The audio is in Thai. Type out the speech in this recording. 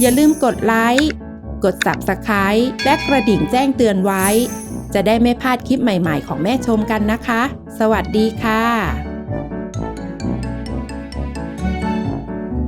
อย่าลืมกดไลค์ กด Subscribe และกระดิ่งแจ้งเตือนไว้ จะได้ไม่พลาดคลิปใหม่ๆของแม่ชมกันนะคะ สวัสดีค่ะ